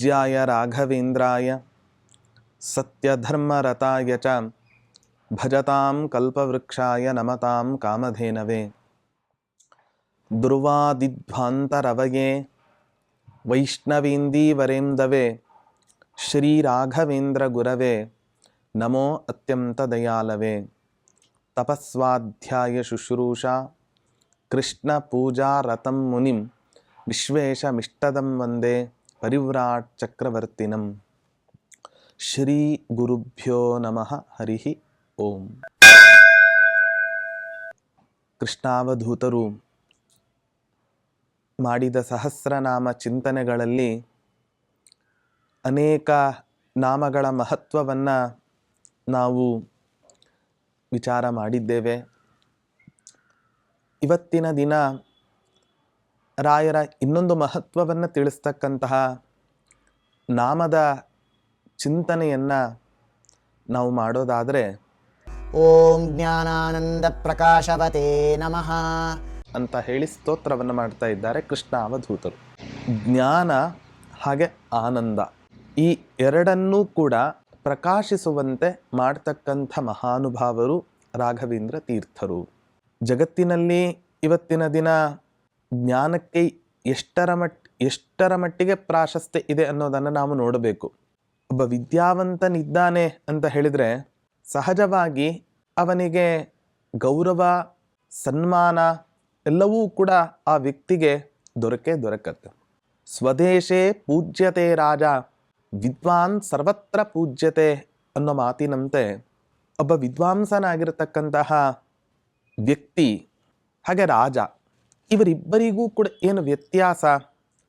पूज्याय राघवेन्द्राय सत्यधर्मरताय च भजतां कल्पवृक्षाय नमतां कामधेनवे। दुर्वादिध्वान्तरवये वैष्णवेन्दीवरेन्दवे श्रीराघवेन्द्रगुरवे नमो अत्यन्तदयालवे। तपस्वाध्यायशुश्रूषा कृष्णपूजारतं मुनिं विश्वेशमिष्टदं वन्दे ಪರಿವ್ರಾಟ್ ಚಕ್ರವರ್ತಿನಂ ಶ್ರೀ ಗುರುಭ್ಯೋ ನಮಃ ಹರಿಹಿ ಓಂ. ಕೃಷ್ಣಾವಧೂತರು ಮಾಡಿದ ಸಹಸ್ರನಾಮ ಚಿಂತನೆಗಳಲ್ಲಿ ಅನೇಕ ನಾಮಗಳ ಮಹತ್ವವನ್ನು ನಾವು ವಿಚಾರ ಮಾಡಿದ್ದೇವೆ. ಇವತ್ತಿನ ದಿನ ರಾಯರ ಇನ್ನೊಂದು ಮಹತ್ವವನ್ನು ತಿಳಿಸ್ತಕ್ಕಂತಹ ನಾಮದ ಚಿಂತನೆಯನ್ನು ನಾವು ಮಾಡೋದಾದರೆ ಓಂ ಜ್ಞಾನಾನಂದ ಪ್ರಕಾಶವತೇ ನಮಃ ಅಂತ ಹೇಳಿ ಸ್ತೋತ್ರವನ್ನು ಮಾಡ್ತಾ ಇದ್ದಾರೆ ಕೃಷ್ಣ ಅವಧೂತರು. ಜ್ಞಾನ ಹಾಗೆ ಆನಂದ ಈ ಎರಡನ್ನೂ ಕೂಡ ಪ್ರಕಾಶಿಸುವಂತೆ ಮಾಡ್ತಕ್ಕಂಥ ಮಹಾನುಭಾವರು ರಾಘವೇಂದ್ರ ತೀರ್ಥರು. ಜಗತ್ತಿನಲ್ಲಿ ಇವತ್ತಿನ ದಿನ ಜ್ಞಾನಕ್ಕೆ ಎಷ್ಟರ ಮಟ್, ಎಷ್ಟರ ಮಟ್ಟಿಗೆ ಪ್ರಾಶಸ್ತ್ಯ ಇದೆ ಅನ್ನೋದನ್ನು ನಾವು ನೋಡಬೇಕು. ಒಬ್ಬ ವಿದ್ಯಾವಂತನಿದ್ದಾನೆ ಅಂತ ಹೇಳಿದರೆ ಸಹಜವಾಗಿ ಅವನಿಗೆ ಗೌರವ, ಸನ್ಮಾನ ಎಲ್ಲವೂ ಕೂಡ ಆ ವ್ಯಕ್ತಿಗೆ ದೊರಕೆ ದೊರಕತ್ತೆ. ಸ್ವದೇಶೇ ಪೂಜ್ಯತೆ ರಾಜ, ವಿದ್ವಾನ್ ಸರ್ವತ್ರ ಪೂಜ್ಯತೆ ಅನ್ನೋ ಮಾತಿನಂತೆ ಒಬ್ಬ ವಿದ್ವಾಂಸನಾಗಿರತಕ್ಕಂತಹ ವ್ಯಕ್ತಿ, ಹಾಗೆ ರಾಜ ಇವರಿಬ್ಬರಿಗೂ ಕೂಡ ಏನು ವ್ಯತ್ಯಾಸ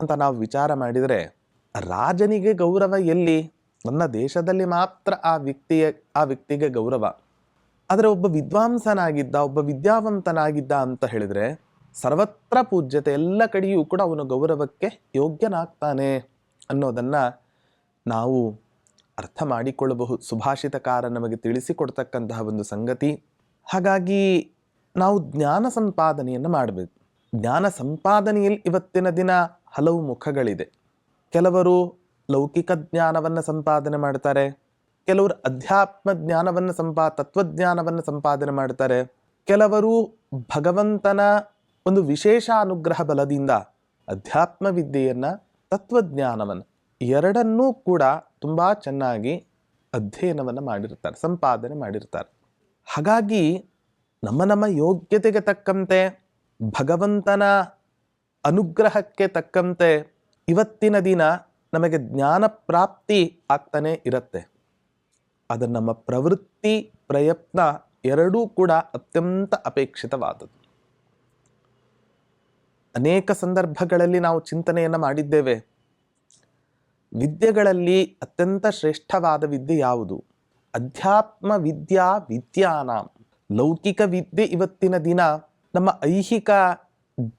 ಅಂತ ನಾವು ವಿಚಾರ ಮಾಡಿದರೆ ರಾಜನಿಗೆ ಗೌರವ ಎಲ್ಲಿ? ನನ್ನ ದೇಶದಲ್ಲಿ ಮಾತ್ರ ಆ ವ್ಯಕ್ತಿಯ, ಆ ವ್ಯಕ್ತಿಗೆ ಗೌರವ. ಆದರೆ ಒಬ್ಬ ವಿದ್ವಾಂಸನಾಗಿದ್ದ, ಒಬ್ಬ ವಿದ್ಯಾವಂತನಾಗಿದ್ದ ಅಂತ ಹೇಳಿದರೆ ಸರ್ವತ್ರ ಪೂಜ್ಯತೆ ಎಲ್ಲ ಕಡೆಯೂ ಕೂಡ ಅವನು ಗೌರವಕ್ಕೆ ಯೋಗ್ಯನಾಗ್ತಾನೆ ಅನ್ನೋದನ್ನು ನಾವು ಅರ್ಥ ಮಾಡಿಕೊಳ್ಳಬಹುದು. ಸುಭಾಷಿತಕಾರ ನಮಗೆ ತಿಳಿಸಿಕೊಡ್ತಕ್ಕಂತಹ ಒಂದು ಸಂಗತಿ. ಹಾಗಾಗಿ ನಾವು ಜ್ಞಾನ ಸಂಪಾದನೆಯನ್ನು ಮಾಡಬೇಕು. ಜ್ಞಾನ ಸಂಪಾದನೆಯಲ್ಲಿ ಇವತ್ತಿನ ದಿನ ಹಲವು ಮುಖಗಳಿದೆ. ಕೆಲವರು ಲೌಕಿಕ ಜ್ಞಾನವನ್ನು ಸಂಪಾದನೆ ಮಾಡ್ತಾರೆ. ಕೆಲವರು ಅಧ್ಯಾತ್ಮ ಜ್ಞಾನವನ್ನು ಸಂಪಾ, ತತ್ವಜ್ಞಾನವನ್ನು ಸಂಪಾದನೆ ಮಾಡ್ತಾರೆ. ಕೆಲವರು ಭಗವಂತನ ಒಂದು ವಿಶೇಷ ಅನುಗ್ರಹ ಬಲದಿಂದ ಅಧ್ಯಾತ್ಮ ವಿದ್ಯೆಯನ್ನು ತತ್ವಜ್ಞಾನವನ್ನು ಎರಡನ್ನೂ ಕೂಡ ತುಂಬ ಚೆನ್ನಾಗಿ ಅಧ್ಯಯನವನ್ನು ಮಾಡಿರ್ತಾರೆ, ಸಂಪಾದನೆ ಮಾಡಿರ್ತಾರೆ. ಹಾಗಾಗಿ ನಮ್ಮ ನಮ್ಮ ಯೋಗ್ಯತೆಗೆ ತಕ್ಕಂತೆ ಭಗವಂತನ ಅನುಗ್ರಹಕ್ಕೆ ತಕ್ಕಂತೆ ಇವತ್ತಿನ ದಿನ ನಮಗೆ ಜ್ಞಾನ ಪ್ರಾಪ್ತಿ ಆಗ್ತಾನೆ ಇರುತ್ತೆ. ಅದು ನಮ್ಮ ಪ್ರವೃತ್ತಿ ಪ್ರಯತ್ನ ಎರಡೂ ಕೂಡ ಅತ್ಯಂತ ಅಪೇಕ್ಷಿತವಾದದ್ದು. ಅನೇಕ ಸಂದರ್ಭಗಳಲ್ಲಿ ನಾವು ಚಿಂತನೆಯನ್ನು ಮಾಡಿದ್ದೇವೆ. ವಿದ್ಯೆಗಳಲ್ಲಿ ಅತ್ಯಂತ ಶ್ರೇಷ್ಠವಾದ ವಿದ್ಯೆ ಯಾವುದು? ಅಧ್ಯಾತ್ಮ ವಿದ್ಯಾ ವಿದ್ಯಾನಾಂ. ಲೌಕಿಕ ವಿದ್ಯೆ ಇವತ್ತಿನ ದಿನ ನಮ್ಮ ಐಹಿಕ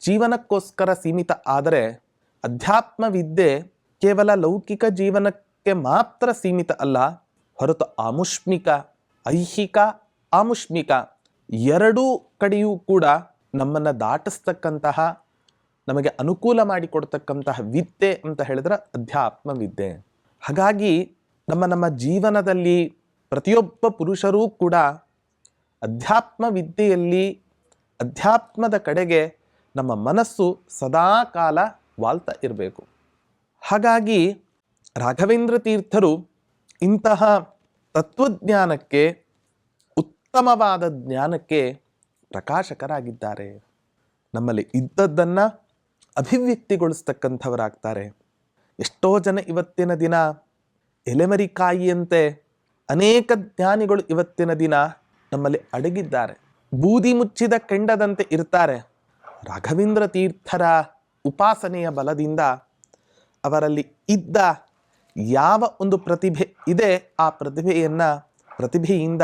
ಜೀವನಕ್ಕೋಸ್ಕರ ಸೀಮಿತ ಆದರೆ ಅಧ್ಯಾತ್ಮ ವಿದ್ಯೆ ಕೇವಲ ಲೌಕಿಕ ಜೀವನಕ್ಕೆ ಮಾತ್ರ ಸೀಮಿತ ಅಲ್ಲ, ಹೊರತು ಆಮುಷ್ಮಿಕ, ಐಹಿಕ, ಆಮುಷ್ಮಿಕ ಎರಡೂ ಕಡೆಯೂ ಕೂಡ ನಮ್ಮನ್ನು ದಾಟಿಸ್ತಕ್ಕಂತಹ, ನಮಗೆ ಅನುಕೂಲ ಮಾಡಿಕೊಡ್ತಕ್ಕಂತಹ ವಿದ್ಯೆ ಅಂತ ಹೇಳಿದ್ರೆ ಅಧ್ಯಾತ್ಮ ವಿದ್ಯೆ ಹಾಗಾಗಿ ನಮ್ಮ ನಮ್ಮ ಜೀವನದಲ್ಲಿ ಪ್ರತಿಯೊಬ್ಬ ಪುರುಷರೂ ಕೂಡ ಅಧ್ಯಾತ್ಮ ವಿದ್ಯೆಯಲ್ಲಿ ಅಧ್ಯಾತ್ಮದ ಕಡೆಗೆ ನಮ್ಮ ಮನಸ್ಸು ಸದಾ ಕಾಲ ವಾಲ್ತಾ ಇರಬೇಕು. ಹಾಗಾಗಿ ರಾಘವೇಂದ್ರ ತೀರ್ಥರು ಇಂತಹ ತತ್ವಜ್ಞಾನಕ್ಕೆ, ಉತ್ತಮವಾದ ಜ್ಞಾನಕ್ಕೆ ಪ್ರಕಾಶಕರಾಗಿದ್ದಾರೆ. ನಮ್ಮಲ್ಲಿ ಇದ್ದದ್ದನ್ನು ಅಭಿವ್ಯಕ್ತಿಗೊಳಿಸ್ತಕ್ಕಂಥವರಾಗ್ತಾರೆ. ಎಷ್ಟೋ ಜನ ಇವತ್ತಿನ ದಿನ ಎಲೆಮರಿಕಾಯಿಯಂತೆ ಅನೇಕ ಜ್ಞಾನಿಗಳು ಇವತ್ತಿನ ದಿನ ನಮ್ಮಲ್ಲಿ ಅಡಗಿದ್ದಾರೆ. ಬೂದಿ ಮುಚ್ಚಿದ ಕೆಂಡದಂತೆ ಇರ್ತಾರೆ. ರಾಘವೇಂದ್ರ ತೀರ್ಥರ ಉಪಾಸನೆಯ ಬಲದಿಂದ ಅವರಲ್ಲಿ ಇದ್ದ ಯಾವ ಒಂದು ಪ್ರತಿಭೆ ಇದೆ, ಆ ಪ್ರತಿಭೆಯನ್ನು ಪ್ರತಿಭೆಯಿಂದ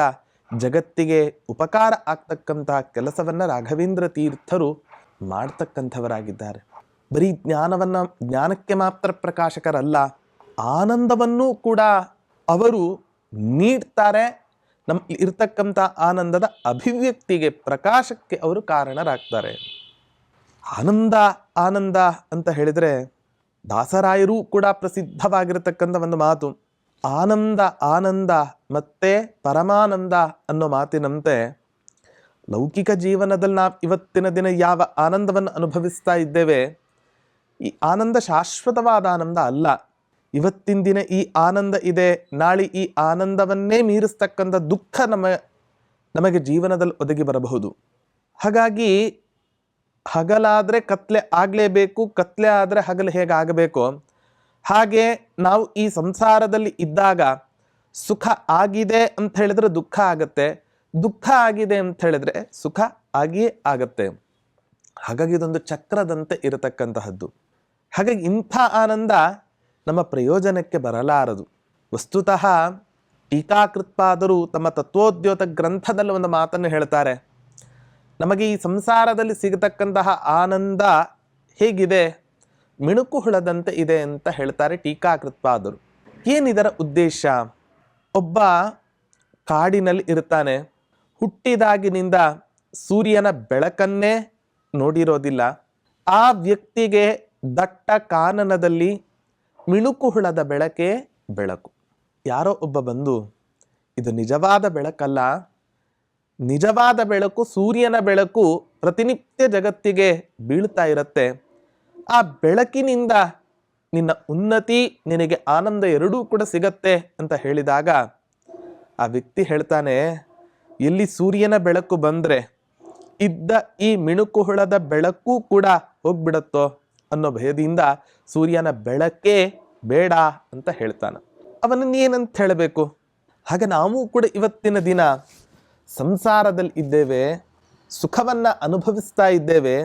ಜಗತ್ತಿಗೆ ಉಪಕಾರ ಆಗ್ತಕ್ಕಂತಹ ಕೆಲಸವನ್ನು ರಾಘವೇಂದ್ರ ತೀರ್ಥರು ಮಾಡ್ತಕ್ಕಂಥವರಾಗಿದ್ದಾರೆ. ಬರೀ ಜ್ಞಾನವನ್ನು, ಜ್ಞಾನಕ್ಕೆ ಮಾತ್ರ ಪ್ರಕಾಶಕರಲ್ಲ, ಆನಂದವನ್ನೂ ಕೂಡ ಅವರು ನೀಡ್ತಾರೆ. ನಮ್ಮ ಇರ್ತಕ್ಕಂಥ ಆನಂದದ ಅಭಿವ್ಯಕ್ತಿಗೆ ಪ್ರಕಾಶಕ್ಕೆ ಅವರು ಕಾರಣರಾಗ್ತಾರೆ. ಆನಂದ ಆನಂದ ಅಂತ ಹೇಳಿದರೆ ದಾಸರಾಯರೂ ಕೂಡ ಪ್ರಸಿದ್ಧವಾಗಿರತಕ್ಕಂಥ ಒಂದು ಮಾತು. ಆನಂದ ಆನಂದ ಮತ್ತೆ ಪರಮಾನಂದ ಅನ್ನೋ ಮಾತಿನಂತೆ ಲೌಕಿಕ ಜೀವನದಲ್ಲಿ ನಾವು ಇವತ್ತಿನ ದಿನ ಯಾವ ಆನಂದವನ್ನು ಅನುಭವಿಸ್ತಾ ಇದ್ದೇವೆ? ಈ ಆನಂದ ಶಾಶ್ವತವಾದ ಆನಂದ ಅಲ್ಲ. ಇವತ್ತಿನ ದಿನ ಈ ಆನಂದ ಇದೆ. ನಾಳೆ ಈ ಆನಂದವನ್ನೇ ಮೀರಿಸ್ತಕ್ಕಂಥ ದುಃಖ ನಮ್ಮ, ನಮಗೆ ಜೀವನದಲ್ಲಿ ಒದಗಿ ಬರಬಹುದು. ಹಾಗಾಗಿ ಹಗಲಾದರೆ ಕತ್ಲೆ ಆಗಲೇಬೇಕು, ಕತ್ಲೆ ಆದರೆ ಹಗಲು ಹೇಗೆ ಆಗಬೇಕು? ಹಾಗೆ ನಾವು ಈ ಸಂಸಾರದಲ್ಲಿ ಇದ್ದಾಗ ಸುಖ ಆಗಿದೆ ಅಂತ ಹೇಳಿದ್ರೆ ದುಃಖ ಆಗತ್ತೆ. ದುಃಖ ಆಗಿದೆ ಅಂತ ಹೇಳಿದ್ರೆ ಸುಖ ಆಗಿಯೇ ಆಗತ್ತೆ. ಹಾಗಾಗಿ ಇದೊಂದು ಚಕ್ರದಂತೆ ಇರತಕ್ಕಂತಹದ್ದು. ಹಾಗಾಗಿ ಇಂಥ ಆನಂದ ನಮ್ಮ ಪ್ರಯೋಜನಕ್ಕೆ ಬರಲಾರದು. ವಸ್ತುತಃ ಟೀಕಾಕೃತ್ಪಾದರು ತಮ್ಮ ತತ್ವೋದ್ಯೋತ ಗ್ರಂಥದಲ್ಲಿ ಒಂದು ಮಾತನ್ನು ಹೇಳ್ತಾರೆ. ನಮಗೆ ಈ ಸಂಸಾರದಲ್ಲಿ ಸಿಗತಕ್ಕಂತಹ ಆನಂದ ಹೇಗಿದೆ? ಮಿಣುಕು ಹುಳದಂತೆ ಇದೆ ಅಂತ ಹೇಳ್ತಾರೆ ಟೀಕಾಕೃತ್ಪಾದರು. ಏನಿದರ ಉದ್ದೇಶ? ಒಬ್ಬ ಕಾಡಿನಲ್ಲಿ ಇರ್ತಾನೆ. ಹುಟ್ಟಿದಾಗಿನಿಂದ ಸೂರ್ಯನ ಬೆಳಕನ್ನೇ ನೋಡಿರೋದಿಲ್ಲ. ಆ ವ್ಯಕ್ತಿಗೆ ದಟ್ಟ ಕಾನನದಲ್ಲಿ ಮಿಣುಕು ಹುಳದ ಬೆಳಕೇ ಬೆಳಕು. ಯಾರೋ ಒಬ್ಬ ಬಂದು, ಇದು ನಿಜವಾದ ಬೆಳಕಲ್ಲ. ನಿಜವಾದ ಬೆಳಕು ಸೂರ್ಯನ ಬೆಳಕು ಪ್ರತಿನಿತ್ಯ ಜಗತ್ತಿಗೆ ಬೀಳ್ತಾ ಇರುತ್ತೆ. ಆ ಬೆಳಕಿನಿಂದ ನಿನ್ನ ಉನ್ನತಿ, ನಿನಗೆ ಆನಂದ ಎರಡೂ ಕೂಡ ಸಿಗತ್ತೆ, ಅಂತ ಹೇಳಿದಾಗ ಆ ವ್ಯಕ್ತಿ ಹೇಳ್ತಾನೆ, ಎಲ್ಲಿ ಸೂರ್ಯನ ಬೆಳಕು ಬಂದರೆ ಇದ್ದ ಈ ಮಿಣುಕು ಹುಳದ ಬೆಳಕು ಕೂಡ ಹೋಗ್ಬಿಡತ್ತೋ. ಅನ್ನೋ ಭಯದಿಂದ ಸೂರ್ಯನ ಬೆಳಕೇ ಬೇಡ ಅಂತ ಹೇಳ್ತಾನೆ. ಅವನನ್ನ ಏನಂತ ಹೇಳಬೇಕು? ಹಾಗೆ ನಾವು ಕೂಡ ಇವತ್ತಿನ ದಿನ ಸಂಸಾರದಲ್ಲಿ ಇದ್ದೇವೆ, ಸುಖವನ್ನು ಅನುಭವಿಸ್ತಾ ಇದ್ದೇವೆ,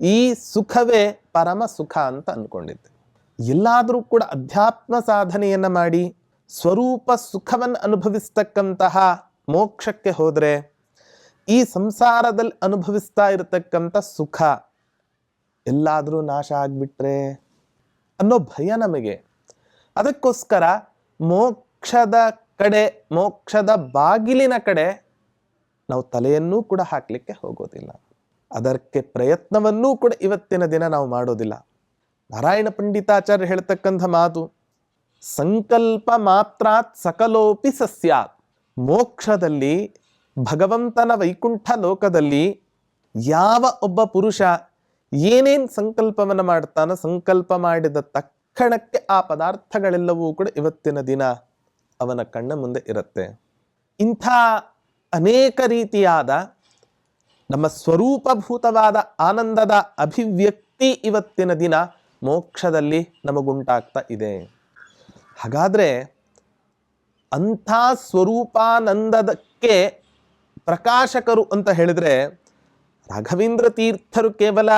ಈ ಸುಖವೇ ಪರಮ ಸುಖ ಅಂತ ಅಂದ್ಕೊಂಡಿದ್ದೆ ಎಲ್ಲಾದರೂ ಕೂಡ ಅಧ್ಯಾತ್ಮ ಸಾಧನೆಯನ್ನು ಮಾಡಿ, ಸ್ವರೂಪ ಸುಖವನ್ನು ಅನುಭವಿಸ್ತಕ್ಕಂತಹ ಮೋಕ್ಷಕ್ಕೆ ಹೋದರೆ, ಈ ಸಂಸಾರದಲ್ಲಿ ಅನುಭವಿಸ್ತಾ ಇರತಕ್ಕಂಥ ಸುಖ ಎಲ್ಲಾದರೂ ನಾಶ ಆಗಿಬಿಟ್ರೆ ಅನ್ನೋ ಭಯ ನಮಗೆ. ಅದಕ್ಕೋಸ್ಕರ ಮೋಕ್ಷದ ಕಡೆ, ಮೋಕ್ಷದ ಬಾಗಿಲಿನ ಕಡೆ ನಾವು ತಲೆಯನ್ನೂ ಕೂಡ ಹಾಕಲಿಕ್ಕೆ ಹೋಗೋದಿಲ್ಲ. ಅದಕ್ಕೆ ಪ್ರಯತ್ನವನ್ನೂ ಕೂಡ ಇವತ್ತಿನ ದಿನ ನಾವು ಮಾಡೋದಿಲ್ಲ. ನಾರಾಯಣ ಪಂಡಿತಾಚಾರ್ಯ ಹೇಳ್ತಕ್ಕಂಥ ಮಾತು, ಸಂಕಲ್ಪ ಮಾತ್ರಾತ್ ಸಕಲೋಪಿ ಸಸ್ಯಾತ್. ಮೋಕ್ಷದಲ್ಲಿ ಭಗವಂತನ ವೈಕುಂಠ ಲೋಕದಲ್ಲಿ ಯಾವ ಒಬ್ಬ ಪುರುಷ ಏನೇನ್ ಸಂಕಲ್ಪವನ್ನು ಮಾಡ್ತಾನೋ ಸಂಕಲ್ಪ ಮಾಡಿದ ತಕ್ಷಣಕ್ಕೆ ಆ ಪದಾರ್ಥಗಳೆಲ್ಲವೂ ಕೂಡ ಇವತ್ತಿನ ದಿನ ಅವನ ಕಣ್ಣ ಮುಂದೆ ಇರುತ್ತೆ. ಇಂಥ ಅನೇಕ ರೀತಿಯಾದ ನಮ್ಮ ಸ್ವರೂಪಭೂತವಾದ ಆನಂದದ ಅಭಿವ್ಯಕ್ತಿ ಇವತ್ತಿನ ದಿನ ಮೋಕ್ಷದಲ್ಲಿ ನಮಗುಂಟಾಗ್ತಾ ಇದೆ. ಹಾಗಾದ್ರೆ ಅಂಥ ಸ್ವರೂಪಾನಂದದಕ್ಕೆ ಪ್ರಕಾಶಕರು ಅಂತ ಹೇಳಿದ್ರೆ ರಾಘವೇಂದ್ರ ತೀರ್ಥರು ಕೇವಲ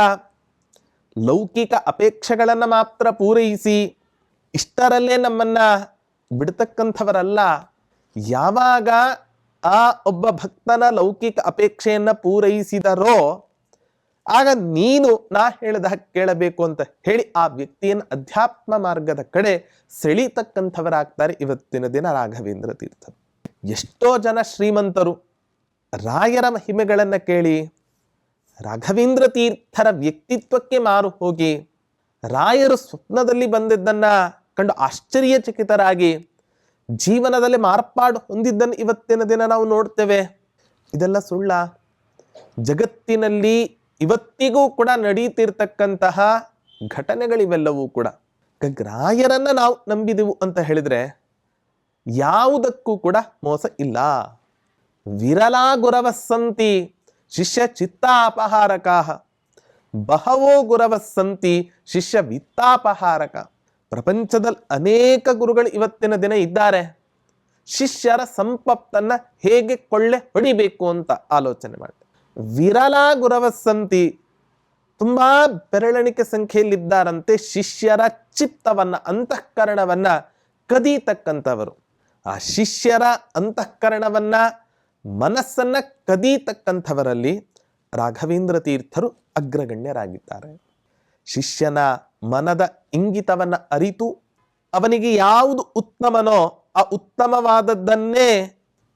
ಲೌಕಿಕ ಅಪೇಕ್ಷೆಗಳನ್ನು ಮಾತ್ರ ಪೂರೈಸಿ ಇಷ್ಟರಲ್ಲೇ ನಮ್ಮನ್ನು ಬಿಡ್ತಕ್ಕಂಥವರಲ್ಲ, ಯಾವಾಗ ಆ ಒಬ್ಬ ಭಕ್ತನ ಲೌಕಿಕ ಅಪೇಕ್ಷೆಯನ್ನು ಪೂರೈಸಿದರೋ, ಆಗ ನೀನು ನಾ ಹೇಳಿದ ಕೇಳಬೇಕು ಅಂತ ಹೇಳಿ ಆ ವ್ಯಕ್ತಿಯನ್ನು ಅಧ್ಯಾತ್ಮ ಮಾರ್ಗದ ಕಡೆ ಸೆಳೀತಕ್ಕಂಥವರಾಗ್ತಾರೆ ಇವತ್ತಿನ ದಿನ ರಾಘವೇಂದ್ರ ತೀರ್ಥರು. ಎಷ್ಟೋ ಜನ ಶ್ರೀಮಂತರು ರಾಯರ ಮಹಿಮೆಗಳನ್ನು ಕೇಳಿ ರಾಘವೇಂದ್ರ ತೀರ್ಥರ ವ್ಯಕ್ತಿತ್ವಕ್ಕೆ ಮಾರು ಹೋಗಿ ರಾಯರು ಸ್ವಪ್ನದಲ್ಲಿ ಬಂದಿದ್ದನ್ನ ಕಂಡು ಆಶ್ಚರ್ಯಚಕಿತರಾಗಿ ಜೀವನದಲ್ಲಿ ಮಾರ್ಪಾಡು ಹೊಂದಿದ್ದನ್ನು ಇವತ್ತಿನ ದಿನ ನಾವು ನೋಡ್ತೇವೆ. ಇದೆಲ್ಲ ಸುಳ್ಳ. ಜಗತ್ತಿನಲ್ಲಿ ಇವತ್ತಿಗೂ ಕೂಡ ನಡೀತಿರ್ತಕ್ಕಂತಹ ಘಟನೆಗಳಿವೆಲ್ಲವೂ ಕೂಡ. ರಾಯರನ್ನ ನಾವು ನಂಬಿದೆವು ಅಂತ ಹೇಳಿದ್ರೆ ಯಾವುದಕ್ಕೂ ಕೂಡ ಮೋಸ ಇಲ್ಲ. ವಿರಲಾ ಗುರವಸ್ಸಂತಿ ಶಿಷ್ಯ ಚಿತ್ತಾಪಹಾರಕಾ ಬಹವೋ ಗುರವಸ್ಸಂತಿ ಶಿಷ್ಯ ವಿತ್ತಾಪಹಾರಕ. ಪ್ರಪಂಚದಲ್ಲಿ ಅನೇಕ ಗುರುಗಳು ಇವತ್ತಿನ ದಿನ ಇದ್ದಾರೆ. ಶಿಷ್ಯರ ಸಂಪತ್ತನ್ನ ಹೇಗೆ ಕೊಳ್ಳೆ ಹೊಡಿಬೇಕು ಅಂತ ಆಲೋಚನೆ ಮಾಡಿ. ವಿರಲ ಗುರವಸ್ಸಂತಿ ತುಂಬಾ ಬೆರಳಣಿಕೆ ಸಂಖ್ಯೆಯಲ್ಲಿದ್ದಾರಂತೆ ಶಿಷ್ಯರ ಚಿತ್ತವನ್ನ, ಅಂತಃಕರಣವನ್ನ ಕದೀತಕ್ಕಂಥವರು. ಆ ಶಿಷ್ಯರ ಅಂತಃಕರಣವನ್ನ ಮನಸ್ಸನ್ನ ಕದೀತಕ್ಕಂಥವರಲ್ಲಿ ರಾಘವೇಂದ್ರ ತೀರ್ಥರು ಅಗ್ರಗಣ್ಯರಾಗಿದ್ದಾರೆ. ಶಿಷ್ಯನ ಮನದ ಇಂಗಿತವನ್ನು ಅರಿತು ಅವನಿಗೆ ಯಾವುದು ಉತ್ತಮನೋ ಆ ಉತ್ತಮವಾದದ್ದನ್ನೇ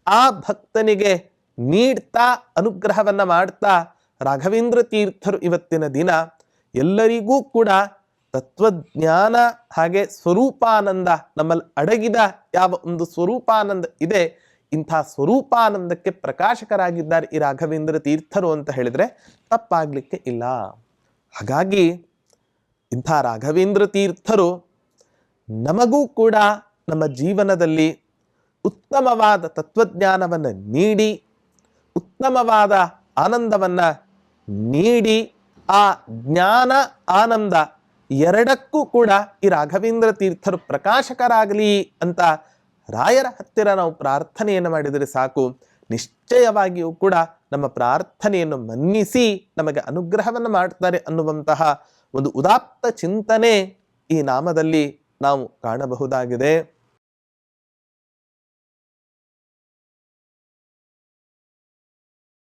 ಆ ಭಕ್ತನಿಗೆ ನೀಡ್ತಾ ಅನುಗ್ರಹವನ್ನು ಮಾಡ್ತಾ ರಾಘವೇಂದ್ರ ತೀರ್ಥರು ಇವತ್ತಿನ ದಿನ ಎಲ್ಲರಿಗೂ ಕೂಡ ತತ್ವಜ್ಞಾನ ಹಾಗೆ ಸ್ವರೂಪಾನಂದ ನಮ್ಮಲ್ಲಿ ಅಡಗಿದ ಯಾವ ಒಂದು ಸ್ವರೂಪಾನಂದ ಇದೆ ಇಂಥ ಸ್ವರೂಪಾನಂದಕ್ಕೆ ಪ್ರಕಾಶಕರಾಗಿದ್ದಾರೆ ಈ ರಾಘವೇಂದ್ರ ತೀರ್ಥರು ಅಂತ ಹೇಳಿದ್ರೆ ತಪ್ಪಾಗ್ಲಿಕ್ಕೆ ಇಲ್ಲ. ಹಾಗಾಗಿ ಇಂಥ ರಾಘವೇಂದ್ರ ತೀರ್ಥರು ನಮಗೂ ಕೂಡ ನಮ್ಮ ಜೀವನದಲ್ಲಿ ಉತ್ತಮವಾದ ತತ್ವಜ್ಞಾನವನ್ನು ನೀಡಿ, ಉತ್ತಮವಾದ ಆನಂದವನ್ನು ನೀಡಿ, ಆ ಜ್ಞಾನ ಆನಂದ ಎರಡಕ್ಕೂ ಕೂಡ ಈ ರಾಘವೇಂದ್ರ ತೀರ್ಥರು ಪ್ರಕಾಶಕರಾಗಲಿ ಅಂತ ರಾಯರ ಹತ್ತಿರ ನಾವು ಪ್ರಾರ್ಥನೆಯನ್ನು ಮಾಡಿದರೆ ಸಾಕು. ನಿಶ್ಚಯವಾಗಿಯೂ ಕೂಡ ನಮ್ಮ ಪ್ರಾರ್ಥನೆಯನ್ನು ಮನ್ನಿಸಿ ನಮಗೆ ಅನುಗ್ರಹವನ್ನು ಮಾಡ್ತಾರೆ ಅನ್ನುವಂತಹ ಒಂದು ಉದಾತ್ತ ಚಿಂತನೆ ಈ ನಾಮದಲ್ಲಿ ನಾವು ಕಾಣಬಹುದಾಗಿದೆ.